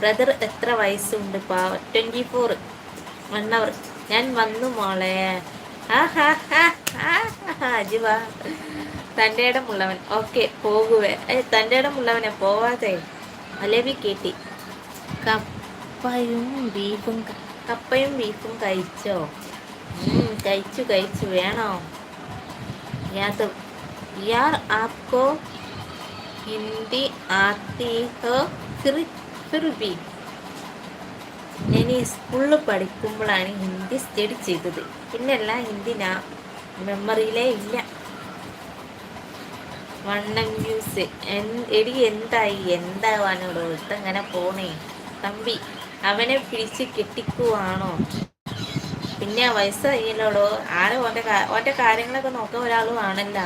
Brother എത്ര വയസ്സുണ്ട് പാ? ട്വന്റി ഫോർ വൺ അവർ ഞാൻ വന്നു മോളെ. അജുവ. തന്റെ ഇടമുള്ളവൻ ഓക്കെ പോകുവേ. തന്റെ ഇടമുള്ളവനെ പോവാതെ. അലവി കേട്ടി. കപ്പയും ബീഫും കപ്പയും ബീഫും കഴിച്ചോ? കഴിച്ചു കഴിച്ചു. വേണോ? യാദവ്. യാർ ആപ്കോ? ഹിന്ദി ആർത്തി ഹോ? ഫിർ ബി ഞാൻ ഈ സ്കൂളിൽ പഠിക്കുമ്പോഴാണ് ഹിന്ദി സ്റ്റഡി ചെയ്തത്. പിന്നല്ല ഹിന്ദി ഞാൻ മെമ്മറിയിലേ ഇല്ല. വണ്ണം യൂസ് എടി എന്തായി? എന്താവാനോടോ അങ്ങനെ പോണേ. തമ്പി അവനെ പിടിച്ച് കെട്ടിക്കുവാണോ? പിന്നെ വയസ്സായില്ലോടോ? ആളെ ഓന്റെ ഓന്റെ കാര്യങ്ങളൊക്കെ നോക്കാൻ ഒരാളും ആണല്ല.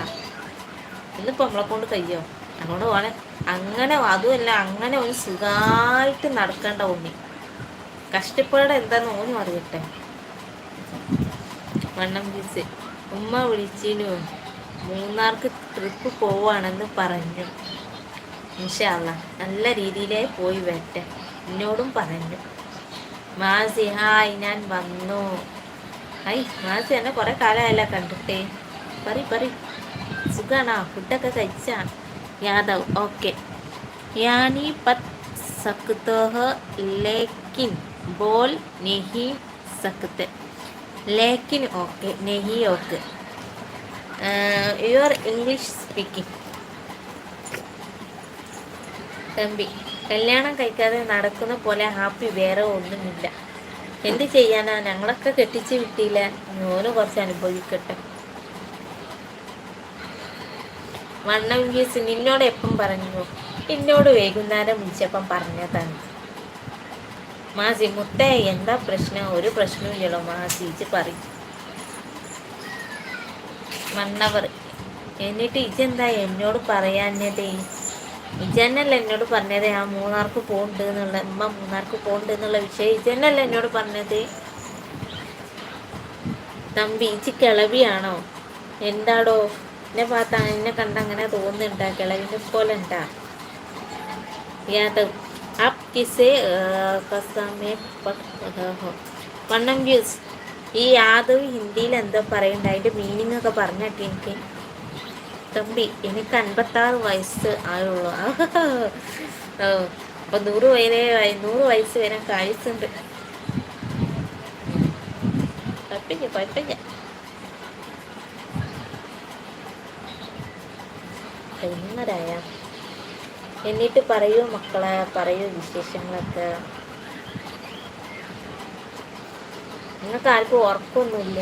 ഇന്നിപ്പോൾ നമ്മളെ കൊണ്ട് കഴിയോ അതുകൊണ്ട് ഓനെ അങ്ങനെ അതുമല്ല അങ്ങനെ ഒരു സുഖമായിട്ട് നടക്കേണ്ട ഉണ്ണി. കഷ്ടപ്പാട് എന്താന്ന് ഓനും അറിയട്ടെ വണ്ണം പീസ് ഉമ്മ വിളിച്ചിനു. മൂന്നാർക്ക് ട്രിപ്പ് പോവാണെന്ന് പറഞ്ഞു. ഇൻഷാല്ല നല്ല രീതിയിലേ പോയി വരട്ടെ. എന്നോടും പറഞ്ഞു. മാസി ഹായ് ഞാൻ വന്നു. ഹൈ മാസി എന്നെ കുറെ കാലമായല്ല കണ്ടിട്ടേ. പറി പറി സുഖാണോ? ഫുഡൊക്കെ യാദവ്. ഓക്കെ. യാനി പത് സക്തോ ലേക്കിൻ ബോൾ നെഹി സക്ത് ലേക്കിൻ ഓക്കെ. നെഹി ഓക്കെ. യുവർ ഇംഗ്ലീഷ് സ്പീക്കിംഗ് തമ്പി കല്യാണം കഴിക്കാതെ നടക്കുന്ന പോലെ ഹാപ്പി വേറെ ഒന്നുമില്ല. എന്ത് ചെയ്യാനാ? ഞങ്ങളൊക്കെ കെട്ടിച്ച് വിട്ടില്ല ഞാനും കുറച്ച് അനുഭവിക്കട്ടെ. വണ്ണം വീസ് നിന്നോട് എപ്പം പറഞ്ഞു? എന്നോട് വൈകുന്നേരം വിളിച്ചപ്പം പറഞ്ഞതാണ്. മാസി മുത്തേ എന്താ പ്രശ്നം? ഒരു പ്രശ്നമില്ലല്ലോ മാസി ഇച്ച് പറയും. മണ്ണവർ എന്നിട്ട് ഇജെന്താ എന്നോട് പറയാഞ്ഞത്? ഇജന്നല്ല എന്നോട് പറഞ്ഞത്? ആ മൂന്നാർക്ക് പോണ്ട് എന്നുള്ള ഉമ്മ മൂന്നാർക്ക് പോണ്ട് എന്നുള്ള വിഷയം ഇജന്നല്ല എന്നോട് പറഞ്ഞത്? തമ്പി ഇച്ചി കിളവിയാണോ? എന്താടോ? എന്നെ പാത്ത എന്നെ കണ്ട അങ്ങനെ തോന്നുന്നുണ്ടാ കിളവിനെ പോലെ ഉണ്ടാ യാദവ് आप किसे കസമേ വണ്ണം വ്യൂസ് ഈ യാദവ് ഹിന്ദിയിൽ എന്താ പറയണ്ട അതിൻ്റെ മീനിങ് ഒക്കെ പറഞ്ഞിട്ട് എനിക്ക് തമ്പി എനിക്ക് അൻപത്താറ് വയസ്സ് ആയുള്ളൂ അപ്പൊ നൂറ് വരെ നൂറ് വയസ്സ് വരെ കായുസുണ്ട് കുഴപ്പമില്ല കുഴപ്പമില്ല എന്നരായ എന്നിട്ട് പറയൂ മക്കളെ പറയൂ വിശേഷങ്ങളൊക്കെ. നിങ്ങൾക്ക് ആർക്കും ഉറക്കൊന്നുമില്ല?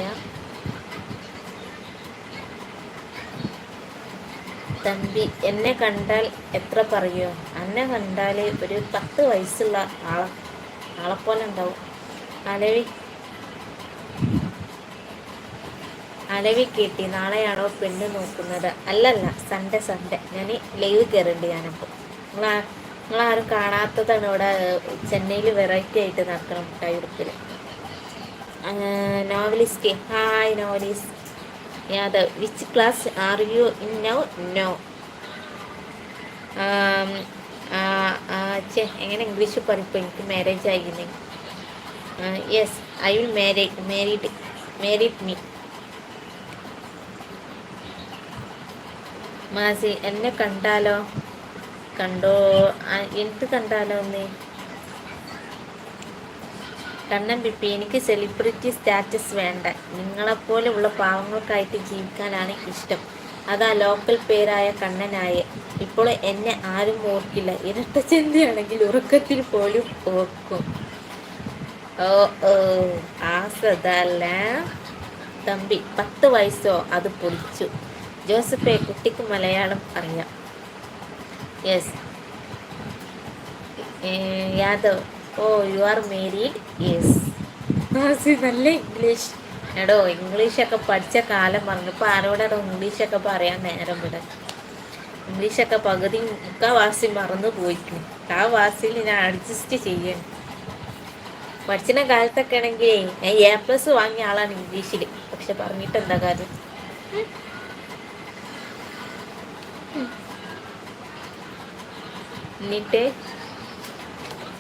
തമ്പി എന്നെ കണ്ടാൽ എത്ര പറയോ? എന്നെ കണ്ടാൽ ഒരു പത്ത് വയസ്സുള്ള ആളെ ആളെപ്പോലെ ഉണ്ടാവും. അലവി അലവി കിട്ടി നാളെയാണോ പെണ്ണ് നോക്കുന്നത്? അല്ലല്ല സൺഡേ സൺഡേ. ഞാൻ ലൈവ് കയറുന്നുണ്ട് ഞാനപ്പോൾ നിങ്ങളാ നിങ്ങളാരും കാണാത്തതാണ് ഇവിടെ ചെന്നൈയിൽ വെറൈറ്റി ആയിട്ട് നടക്കണം മുട്ടായി novelist. Hi novelist. Yadav which class are you in no no ചേ എങ്ങനെ ഇംഗ്ലീഷ് പറയുമ്പോൾ എനിക്ക് മാരേജ് ആയിരുന്നു yes I will marriage married married me Masi എന്നെ കണ്ടാലോ? കണ്ടോ? എന്ത് കണ്ടാലോ നീ കണ്ണൻ പിപ്പി എനിക്ക് സെലിബ്രിറ്റി സ്റ്റാറ്റസ് വേണ്ട. നിങ്ങളെപ്പോലെ ഉള്ള പാവങ്ങൾക്കായിട്ട് ജീവിക്കാനാണ് ഇഷ്ടം. അതാ ലോക്കൽ പേരായ കണ്ണനായ. ഇപ്പോൾ എന്നെ ആരും ഓർക്കില്ല. ഇരട്ട ചിന്തയാണെങ്കിൽ ഉറക്കത്തിൽ പോലും ഓർക്കും. ഓ ഓ ആസതല്ല? തമ്പി പത്ത് വയസ്സോ? അത് പൊളിച്ചു. ജോസഫെ കുട്ടിക്ക് മലയാളം അറിയാം. Yes Yadav. Oh you are married yes നല്ല ഇംഗ്ലീഷ് എടോ ഇംഗ്ലീഷൊക്കെ പഠിച്ച കാലം പറഞ്ഞു ഇപ്പം ആരോടോ ഇംഗ്ലീഷൊക്കെ പറയാൻ നേരം വിടെ ഇംഗ്ലീഷൊക്കെ പകുതി മുക്കാ വാസി മറന്നു പോയിക്കും ആ വാസിയിൽ ഞാൻ അഡ്ജസ്റ്റ് ചെയ്യണം. പഠിച്ചിന കാലത്തൊക്കെ ആണെങ്കിൽ ഞാൻ എ പ്ലസ് വാങ്ങിയ ആളാണ് ഇംഗ്ലീഷിൽ പക്ഷെ പറഞ്ഞിട്ട് എന്താ കാര്യം? എന്നിട്ട്